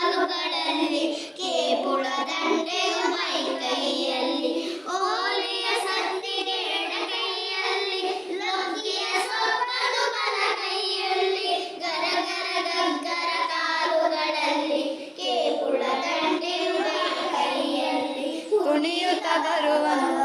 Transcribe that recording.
ಕಾಲುಗಳಲ್ಲಿ ಕೇಪುಳ ದಂಡೆಯು ಮೈ ಕೈಯಲ್ಲಿ ಓಲಿಯ ಸಂದಿಗೆ ಕೈಯಲ್ಲಿ ಲೊಕ್ಕಿಯ ಸೊಪ್ಪನು ಬಲ ಕೈಯಲ್ಲಿ ಗರಗರ ಗಗ್ಗರ ಕಾಲುಗಳಲ್ಲಿ ಕೇಪುಳ ದಂಡೆಯು ಮೈ ಕೈಯಲ್ಲಿ ಕುಣಿಯುತ್ತ ಬರುವನು